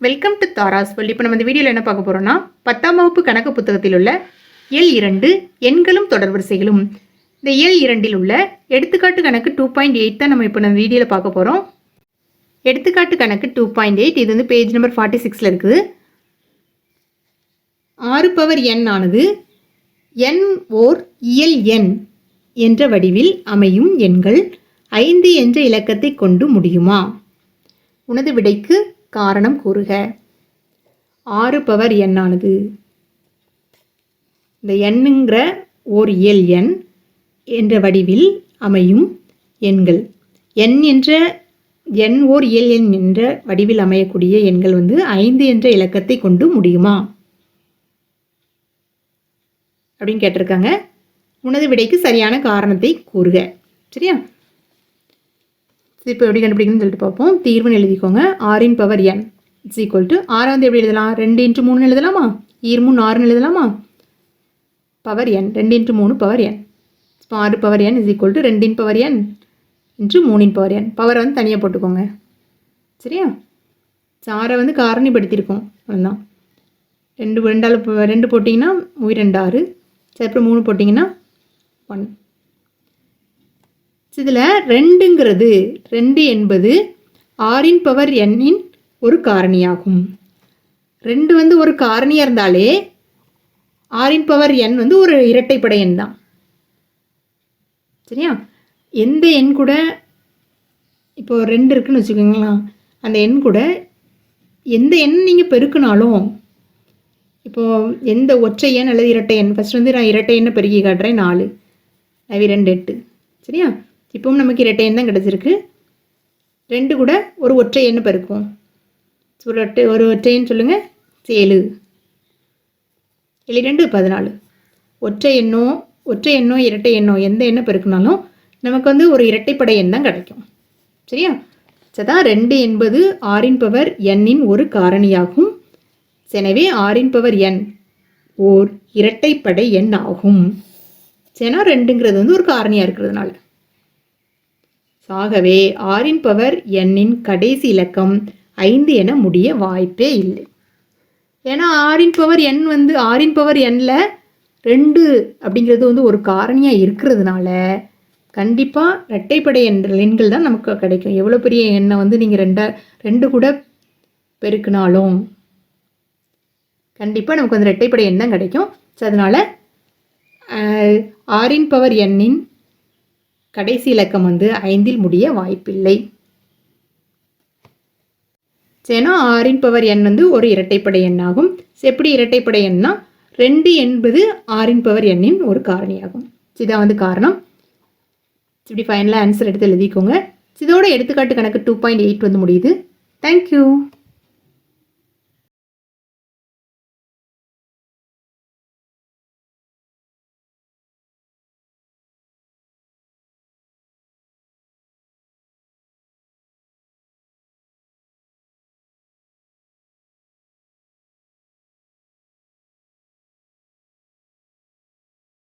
Welcome to Tara's world இப்போ நம்ம இந்த வீடியோவில் என்ன பார்க்க போகிறோம்னா பத்தாம் வகுப்பு கணக்கு புத்தகத்தில் உள்ள எல் இரண்டு எண்களும் தொடர்வரிசைகளும் இந்த எல் இரண்டில் உள்ள எடுத்துக்காட்டு கணக்கு டூ பாயிண்ட் எயிட் தான் நம்ம இப்போ நம்ம வீடியோவில் பார்க்க போகிறோம் எடுத்துக்காட்டு கணக்கு டூ பாயிண்ட் எயிட் இது வந்து பேஜ் நம்பர் ஃபார்ட்டி சிக்ஸில் இருக்குது. ஆறு பவர் என் ஆனது என் ஓர் இயல் எண் என்ற வடிவில் அமையும் எண்கள் ஐந்து என்ற இலக்கத்தை கொண்டு முடியுமா? உனது விடைக்கு காரணம் கூறுக. ஆறு பவர் எண்ணானது. இந்த எண்ணுங்கிற ஓர் இயல் எண் என்ற வடிவில் அமையும் எண்கள். எண் என்ற எண் ஓர் இயல் எண் என்ற வடிவில் அமையக்கூடிய எண்கள் வந்து ஐந்து என்ற இலக்கத்தை கொண்டு முடியுமா? அப்படின்னு கேட்டிருக்காங்க. உனது விடைக்கு சரியான காரணத்தை கூறுக. சரியா? இப்போ எப்படி கண்டுபிடிக்கணும்னு சொல்லிட்டு பார்ப்போம். தீர்வுன்னு எழுதிக்கோங்க. ஆறின் power n. It's equal to ஆறை வந்து எப்படி எழுதலாம்? ரெண்டு இன்ட்டு மூணு எழுதலாமா? ஈர் மூணு ஆறுன்னு எழுதலாமா? Power n. ரெண்டு இன்ட்டு மூணு பவர் என். இப்போ ஆறு power n is equal to ரெண்டின் பவர் என் இன்ட்டு மூணின் பவர் என். பவரை வந்து தனியாக போட்டுக்கோங்க. சரியா? சாரை வந்து காரணிப்படுத்தியிருக்கோம். அவ்வளோதான் ரெண்டு ரெண்டால் ரெண்டு போட்டிங்கன்னா உயிர் ரெண்டு ஆறு. சரி அப்புறம் மூணு போட்டிங்கன்னா ஒன். இதில் ரெண்டுங்கிறது ரெண்டு என்பது ஆறின் பவர் எண்ணின் ஒரு காரணியாகும். ரெண்டு வந்து ஒரு காரணியாக இருந்தாலே ஆறின் பவர் எண் வந்து ஒரு இரட்டைப்படை எண் தான். சரியா? எந்த எண் கூட இப்போ ரெண்டு இருக்குன்னு வச்சுக்கோங்களேன். அந்த எண் கூட எந்த எண் நீங்கள் பெருக்கினாலும் இப்போது எந்த ஒற்றை எண் அல்லது இரட்டை எண்? ஃபஸ்ட் வந்து நான் இரட்டை எண்ணை பெருக்கி காட்டுறேன் நாலு. அவி ரெண்டு எட்டு. சரியா? இப்போவும் நமக்கு இரட்டை எண் தான் கிடச்சிருக்கு. ரெண்டு கூட ஒரு ஒற்றை எண்ணை பெருக்கும் ஒரு ஒற்றை ஒரு ஒற்றை எண் சொல்லுங்கள் ஏழு ஏழு ரெண்டு பதினாலு. ஒற்றை எண்ணோ ஒற்றை எண்ணோ இரட்டை எண்ணோ எந்த எண்ணை பெருக்கினாலும் நமக்கு வந்து ஒரு இரட்டைப்படை எண் தான் கிடைக்கும். சரியா? சதான் ரெண்டு என்பது ஆறின் பவர் எண்ணின் ஒரு காரணியாகும். எனவே ஆறின் பவர் எண் ஓர் இரட்டைப்படை எண் ஆகும். ஏன்னா ரெண்டுங்கிறது வந்து ஒரு காரணியாக இருக்கிறதுனால. ஆகவே ஆறின் பவர் எண்ணின் கடைசி இலக்கம் ஐந்து என முடிய வாய்ப்பே இல்லை. ஏன்னா ஆறின் பவர் எண் வந்து ஆறின் பவர் எண்ணில் ரெண்டு அப்படிங்கிறது வந்து ஒரு காரணியாக இருக்கிறதுனால கண்டிப்பாக இரட்டைப்படை என்ற எண்கள் தான் நமக்கு கிடைக்கும். எவ்வளோ பெரிய எண்ணை வந்து நீங்கள் ரெண்டா ரெண்டு கூட பெருக்கினாலும் கண்டிப்பாக நமக்கு வந்து இரட்டைப்படை எண் தான் கிடைக்கும். ஸோ அதனால் ஆறின் பவர் எண்ணின் கடைசி இலக்கம் வந்து ஐந்தில் முடிய வாய்ப்பில்லை. சேனா ஆறின் பவர் எண் வந்து ஒரு இரட்டைப்படை எண்ணாகும். So, எப்படி இரட்டைப்படை எண்ணா ரெண்டு என்பது ஆறின் பவர் எண்ணின் ஒரு காரணியாகும். So, இதான் வந்து காரணம். இப்படி ஃபைனலாக ஆன்சர் எடுத்து எழுதிக்கோங்க. இதோட எடுத்துக்காட்டு கணக்கு டூ பாயிண்ட் எயிட் வந்து முடியுது. தேங்க்யூ